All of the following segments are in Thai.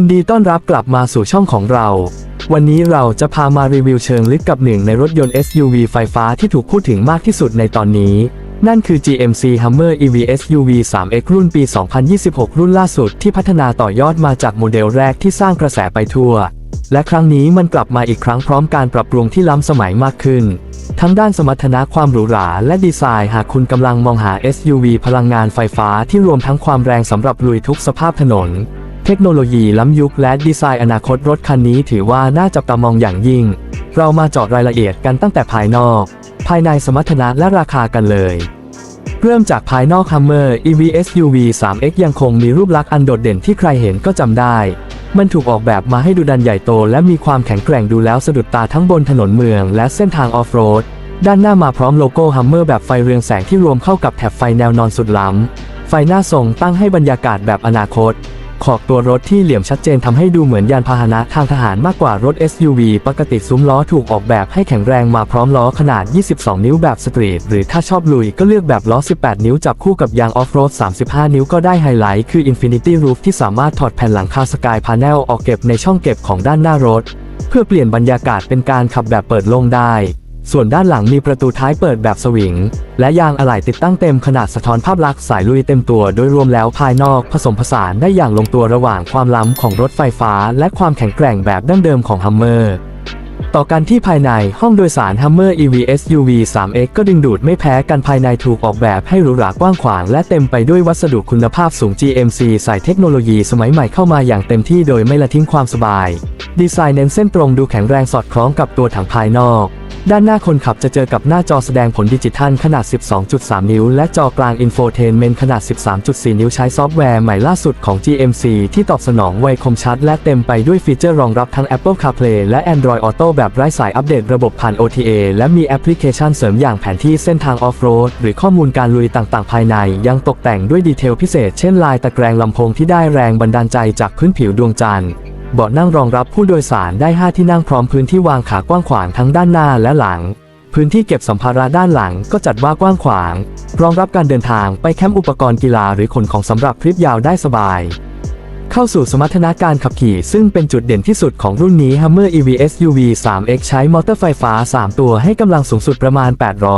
ยินดีต้อนรับกลับมาสู่ช่องของเรา วันนี้เราจะพามารีวิวเชิงลึกกับหนึ่งในรถยนต์ SUV ไฟฟ้าที่ถูกพูดถึงมากที่สุดในตอนนี้ นั่นคือ GMC Hummer EV SUV 3X รุ่นปี 2026 รุ่นล่าสุดที่พัฒนาต่อยอดมาจากโมเดลแรกที่สร้างกระแสไปทั่ว และครั้งนี้มันกลับมาอีกครั้งพร้อมการปรับปรุงที่ล้ำสมัยมากขึ้น ทั้งด้านสมรรถนะความหรูหราและดีไซน์หากคุณกำลังมองหา SUV พลังงานไฟฟ้าที่รวมทั้งความแรงสำหรับลุยทุกสภาพถนน เทคโนโลยีล้ำยุคและดีไซน์อนาคตรถคันนี้ถือว่าน่าจับตามองอย่างยิ่ง เรามาเจาะรายละเอียดกันตั้งแต่ภายนอก ภายในสมรรถนะและราคากันเลย เริ่มจากภายนอก Hummer EV SUV 3X ยังคงมีรูปลักษณ์อันโดดเด่นที่ใครเห็นก็จำได้ มันถูกออกแบบมาให้ดูดันใหญ่โต และมีความแข็งแกร่งดูแล้วสะดุดตาทั้งบนถนนเมืองและเส้นทางออฟโรดด้านหน้ามาพร้อมโลโก้ Hummer แบบไฟเรืองแสงที่รวมเข้ากับแถบไฟแนวนอนสุดล้ำไฟหน้าส่งตั้งให้บรรยากาศแบบอนาคต ขอบตัวรถที่เหลี่ยมชัดเจนทำให้ดูเหมือนยานพาหนะทางทหารมากกว่ารถ SUV ปกติซุ้มล้อถูกออกแบบให้แข็งแรงมาพร้อมล้อขนาด 22 นิ้วแบบสตรีท หรือถ้าชอบลุยก็เลือกแบบล้อ 18 นิ้วจับคู่กับยางออฟโรด 35 นิ้วก็ได้ไฮไลท์คือ Infinity Roof ที่สามารถถอดแผ่นหลังคาสกายพา n เนลออกเก็บในช่องเก็บของด้านหน้ารถ เพื่อเปลี่ยนบรรยากาศเป็นการขับแบบเปิดโล่งได้ ส่วนด้านหลังมีประตูท้ายเปิดแบบสวิง และยางอะไหล่ติดตั้งเต็มขนาดสะท้อนภาพลักษณ์สายลุยเต็มตัว โดยรวมแล้วภายนอกผสมผสานได้อย่างลงตัวระหว่างความล้ำของรถไฟฟ้า และความแข็งแกร่งแบบดั้งเดิมของ Hummer ต่อกันที่ภายในห้องโดยสาร Hummer EV SUV 3X ก็ดึงดูดไม่แพ้กันภายในถูกออกแบบให้หรูหรากว้างขวาง และเต็มไปด้วยวัสดุคุณภาพสูง GMC ใส่เทคโนโลยีสมัยใหม่เข้ามาอย่างเต็มที่โดยไม่ละทิ้งความสบาย ดีไซน์เน้นเส้นตรงดูแข็งแรงสอดคล้องกับตัวถังภายนอกด้านหน้าคนขับจะเจอกับหน้าจอแสดงผลดิจิทัลขนาด 12.3 นิ้ว และจอกลางอินโฟเทนเมนต์ขนาด 13.4 นิ้วใช้ซอฟต์แวร์ใหม่ล่าสุดของ GMC ที่ตอบสนองไวคมชัด และเต็มไปด้วยฟีเจอร์รองรับทั้ง Apple CarPlay และ Android Auto แบบไร้สายอัปเดตระบบผ่าน OTA และมีแอปพลิเคชันเสริมอย่างแผนที่เส้นทางออฟโรดหรือข้อมูลการลุยต่างๆ ภายใน ยังตกแต่งด้วยดีเทลพิเศษ เช่นลายตะแกรงลำโพงที่ได้แรงบันดาลใจจากพื้นผิวดวงจันทร์ เบาะนั่งรองรับผู้โดยสารได้ 5 ที่นั่งพร้อมพื้นที่วางขากว้างขวางทั้งด้านหน้าและหลัง พื้นที่เก็บสัมภาระด้านหลังก็จัดว่ากว้างขวาง รองรับการเดินทางไปแคมป์อุปกรณ์กีฬาหรือขนของสำหรับทริปยาวได้สบาย เข้าสู่สมรรถนะการขับขี่ ซึ่งเป็นจุดเด่นที่สุดของรุ่นนี้ Hummer EV SUV 3X ใช้มอเตอร์ไฟฟ้า 3 ตัวให้กำลังสูงสุดประมาณ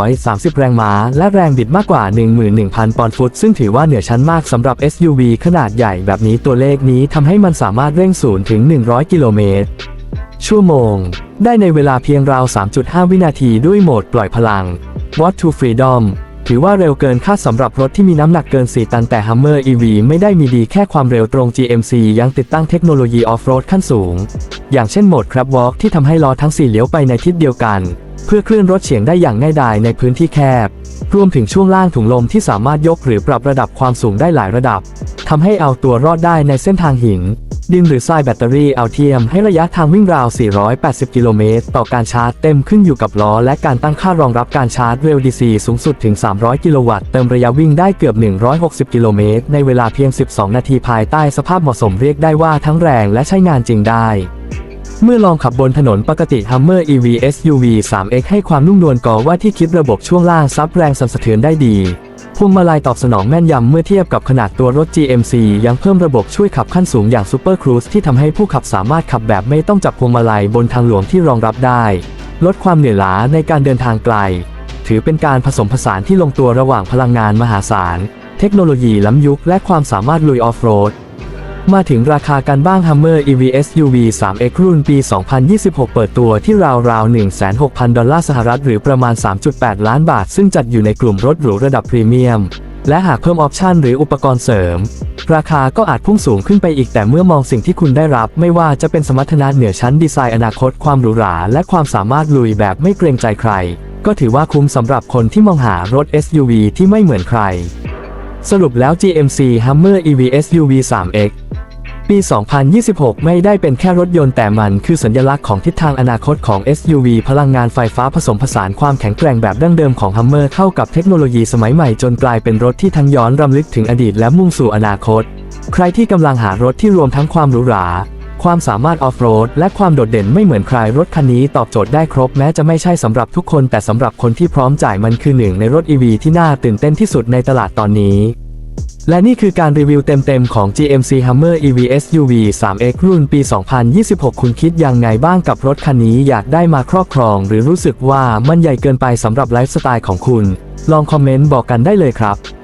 830 แรงม้า และแรงบิดมากกว่า 11,000 ปอนด์ฟุต ซึ่งถือว่าเหนือชั้นมากสำหรับ SUV ขนาดใหญ่แบบนี้ตัวเลขนี้ทำให้มันสามารถเร่งศูนย์ถึง 100 กิโลเมตรชั่วโมง ได้ในเวลาเพียงราว 3.5 วินาทีด้วยโหมดปล่อยพลัง What to Freedom ถือว่าเร็วเกินคาดสำหรับรถที่มีน้ำหนักเกิน 4 ตันแต่ Hummer EV ไม่ได้มีดีแค่ความเร็วตรง GMC ยังติดตั้งเทคโนโลยีออฟโรดขั้นสูง อย่างเช่นโหมด Crab Walk ที่ทำให้ล้อทั้ง 4 เลี้ยวไปในทิศเดียวกัน เพื่อเคลื่อนรถเฉียงได้อย่างง่ายดายในพื้นที่แคบ รวมถึงช่วงล่างถุงลมที่สามารถยกหรือปรับระดับความสูงได้หลายระดับทำให้เอาตัวรอดได้ในเส้นทางหิน ดินหรือทรายแบตเตอรี่เอาเทียมให้ระยะทางวิ่งราว 480 กิโลเมตร ต่อการชาร์จเต็มขึ้นอยู่กับล้อ และการตั้งค่ารองรับการชาร์จเร็ว DC สูงสุดถึง 300 กิโลวัตต์ เติมระยะวิ่งได้เกือบ 160 กิโลเมตร ในเวลาเพียง 12 นาทีภายใต้สภาพเหมาะสมเรียกได้ว่าทั้งแรงและใช้งานจริงได้เมื่อลองขับบนถนนปกติ Hummer EV SUV 3X ให้ความนุ่มนวลก่อว่าที่คิดระบบช่วงล่างซับแรงสั่นสะเทือนได้ดี พวงมาลัยตอบสนองแม่นยำเมื่อเทียบกับขนาดตัวรถ GMC ยังเพิ่มระบบช่วยขับขั้นสูงอย่าง Super Cruise ที่ทำให้ผู้ขับสามารถขับแบบไม่ต้องจับพวงมาลัยบนทางหลวงที่รองรับได้ ลดความเหนื่อยล้าในการเดินทางไกล ถือเป็นการผสมผสานที่ลงตัวระหว่างพลังงานมหาศาล เทคโนโลยีล้ำยุคและความสามารถลุยออฟโรด มาถึงราคาการบ้าง Hummer EV SUV 3X รุ่นปี 2026 เปิดตัวที่ราวๆ 1,600 ดอลลาร์สหรัฐหรือประมาณ 3.8 ล้านบาท ซึ่งจัดอยู่ในกลุ่มรถหรูระดับพรีเมียม และหากเพิ่มออปชันหรืออุปกรณ์เสริม ราคาก็อาจพุ่งสูงขึ้นไปอีกแต่เมื่อมองสิ่งที่คุณได้รับ ไม่ว่าจะเป็นสมรรถนะเหนือชั้นดีไซน์อนาคตความหรูหรา และความสามารถลุยแบบไม่เกรงใจใคร ก็ถือว่าคุ้มสำหรับคนที่มองหารถ SUV ที่ไม่เหมือนใคร สรุปแล้ว GMC Hummer EV SUV 3X ปี 2026 ไม่ได้เป็นแค่รถยนต์แต่มันคือสัญลักษณ์ของทิศทางอนาคตของ SUV พลังงานไฟฟ้าผสมผสานความแข็งแกร่งแบบดั้งเดิมของ Hummer เข้ากับเทคโนโลยีสมัยใหม่จนกลายเป็นรถที่ทั้งย้อนรำลึกถึงอดีตและมุ่งสู่อนาคต ใครที่กำลังหารถที่รวมทั้งความหรูหรา ความสามารถออฟโรดและความโดดเด่นไม่เหมือนใครรถคันนี้ตอบโจทย์ได้ครบแม้จะไม่ใช่สำหรับทุกคน แต่สำหรับคนที่พร้อมจ่ายมันคือหนึ่งในรถ EV ที่น่าตื่นเต้นที่สุดในตลาดตอนนี้ และนี่คือการรีวิวเต็มๆ ของ GMC Hummer EV SUV 3X รุ่นปี 2026 คุณคิดยังไงบ้างกับรถคันนี้อยากได้มาครอบครอง หรือรู้สึกว่ามันใหญ่เกินไปสำหรับไลฟ์สไตล์ของคุณ ลองคอมเมนต์บอกกันได้เลยครับ